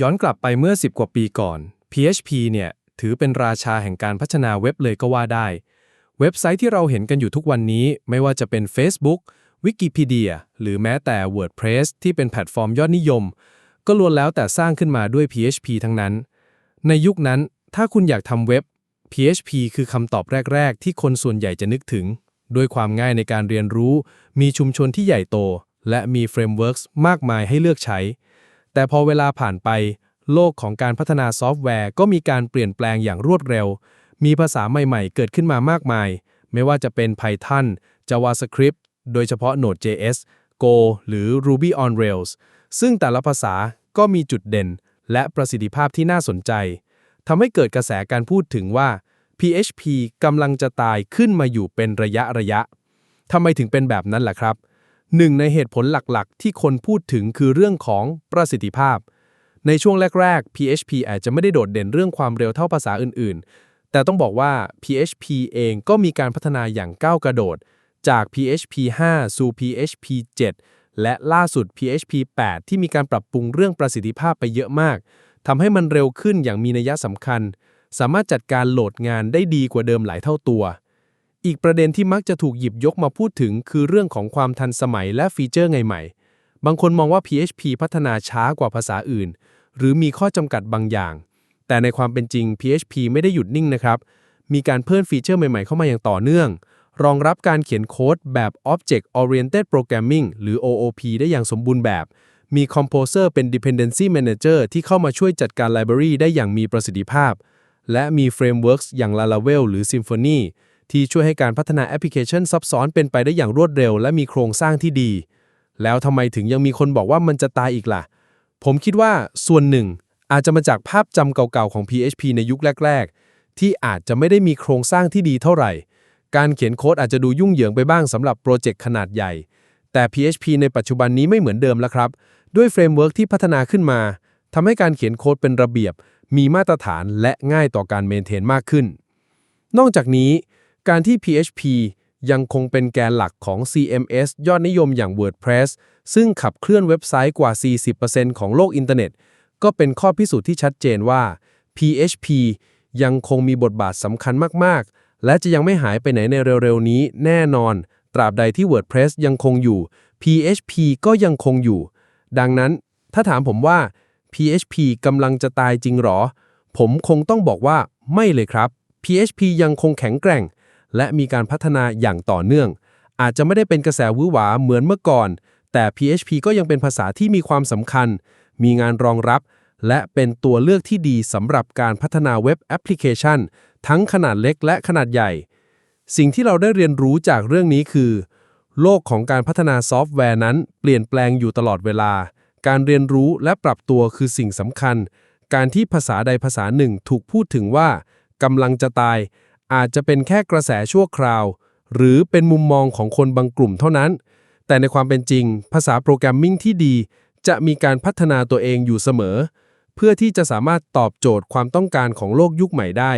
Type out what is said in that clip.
ย้อนกลับไปเมื่อ 10 กว่าปีก่อน PHP เนี่ย ถือเป็นราชาแห่งการพัฒนาเว็บเลยก็ว่าได้ เว็บไซต์ที่เราเห็นกันอยู่ทุกวันนี้ ไม่ว่าจะเป็น Facebook Wikipedia หรือแม้แต่ WordPress ที่เป็นแพลตฟอร์มยอดนิยม ก็ล้วนแล้วแต่สร้างขึ้นมาด้วย PHP ทั้งนั้น ในยุคนั้น ถ้าคุณอยากทำเว็บ PHP คือคำตอบแรก ๆ ที่คนส่วนใหญ่จะนึกถึง ด้วยความง่ายในการเรียนรู้ มีชุมชนที่ใหญ่โต และมีเฟรมเวิร์กมากมายให้เลือกใช้ แต่พอเวลาผ่านไป โลกของการพัฒนาซอฟต์แวร์ก็มีการเปลี่ยนแปลงอย่างรวดเร็ว มีภาษาใหม่ๆ เกิดขึ้นมามากมาย ไม่ว่าจะเป็น Python JavaScript โดยเฉพาะ Node.js Go หรือ Ruby on Rails ซึ่งแต่ละภาษาก็มีจุดเด่น และประสิทธิภาพที่น่าสนใจทำให้เกิดกระแสการพูดถึงว่า PHP กำลังจะตายขึ้นมาอยู่เป็นระยะระยะทำไมถึงเป็นแบบนั้นล่ะครับ หนึ่งในเหตุผลหลักๆ ที่คนพูดถึงคือเรื่องของประสิทธิภาพ ในช่วงแรก ๆ PHP อาจจะไม่ได้โดดเด่นเรื่องความเร็วเท่าภาษาอื่น ๆ แต่ต้องบอกว่า PHP เองก็มีการพัฒนาอย่างก้าวกระโดด จาก PHP 5 สู่ PHP 7 และล่าสุด PHP 8 ที่มีการปรับปรุงเรื่องประสิทธิภาพไปเยอะมากทำให้มันเร็วขึ้นอย่างมีนัยสำคัญ สามารถจัดการโหลดงานได้ดีกว่าเดิมหลายเท่าตัว อีกประเด็นที่มักจะถูกหยิบยกมาพูดถึงคือเรื่องของความทันสมัยและฟีเจอร์ใหม่ๆ บางคนมองว่า PHP พัฒนาช้ากว่าภาษาอื่น หรือมีข้อจำกัดบางอย่าง แต่ในความเป็นจริง PHP ไม่ได้หยุดนิ่งนะครับ มีการเพิ่มฟีเจอร์ใหม่ๆ เข้ามาอย่างต่อเนื่อง รองรับการเขียนโค้ดแบบ Object Oriented Programming หรือ OOP ได้อย่างสมบูรณ์แบบ มี Composer เป็น Dependency Manager ที่เข้ามาช่วยจัดการ Library ได้อย่างมีประสิทธิภาพ และมี Frameworks อย่าง Laravel หรือ Symfony ที่ช่วยให้การพัฒนาแอปพลิเคชันซับซ้อนเป็นไปได้อย่างรวดเร็ว และมีโครงสร้างที่ดี แล้วทำไมถึงยังมีคนบอกว่ามันจะตายอีกล่ะ ผมคิดว่าส่วนหนึ่ง อาจจะมาจากภาพจำเก่าๆของ PHP ในยุคแรก ๆ ที่อาจจะไม่ได้มีโครงสร้างที่ดีเท่าไหร่ การเขียนโค้ดอาจจะดูยุ่งเหยิงไปบ้างสำหรับโปรเจกต์ขนาดใหญ่ แต่ PHP ในปัจจุบันนี้ไม่เหมือนเดิมแล้วครับ ด้วยเฟรมเวิร์กที่พัฒนาขึ้นมาทำให้การเขียนโค้ดเป็นระเบียบ มีมาตรฐานและง่ายต่อการเมนเทนมากขึ้น นอกจากนี้ การที่ PHP ยังคงเป็นแกนหลักของ CMS ยอดนิยมอย่าง WordPress ซึ่งขับเคลื่อนเว็บไซต์กว่า 40%ของโลกอินเทอร์เน็ต ก็เป็นข้อพิสูจน์ที่ชัดเจนว่า PHP ยังคงมีบทบาทสำคัญมาก ๆ และจะยังไม่หายไปไหนในเร็ว ๆ นี้แน่นอน ตราบใดที่ WordPress ยังคงอยู่ PHP ก็ยังคงอยู่ ดังนั้น ถ้าถามผมว่า PHP กำลังจะตายจริงหรอ ผมคงต้องบอกว่าไม่เลยครับ PHP ยังคงแข็งแกร่ง และมีการพัฒนาอย่างต่อเนื่อง อาจจะไม่ได้เป็นกระแสวื้อหวาเหมือนเมื่อก่อน แต่ PHP ก็ยังเป็นภาษาที่มีความสำคัญ มีงานรองรับ และเป็นตัวเลือกที่ดีสำหรับการพัฒนาเว็บแอปพลิเคชัน ทั้งขนาดเล็กและขนาดใหญ่ สิ่งที่เราได้เรียนรู้จากเรื่องนี้คือ โลกของการพัฒนาซอฟต์แวร์นั้น เปลี่ยนแปลงอยู่ตลอดเวลา การเรียนรู้และปรับตัวคือสิ่งสำคัญ การที่ภาษาใดภาษาหนึ่งถูกพูดถึงว่ากำลังจะตาย อาจจะเป็นแค่กระแสชั่วคราว หรือเป็นมุมมองของคนบางกลุ่มเท่านั้น แต่ในความเป็นจริง ภาษาโปรแกรมมิ่งที่ดี จะมีการพัฒนาตัวเองอยู่เสมอ เพื่อที่จะสามารถตอบโจทย์ความต้องการของโลกยุคใหม่ได้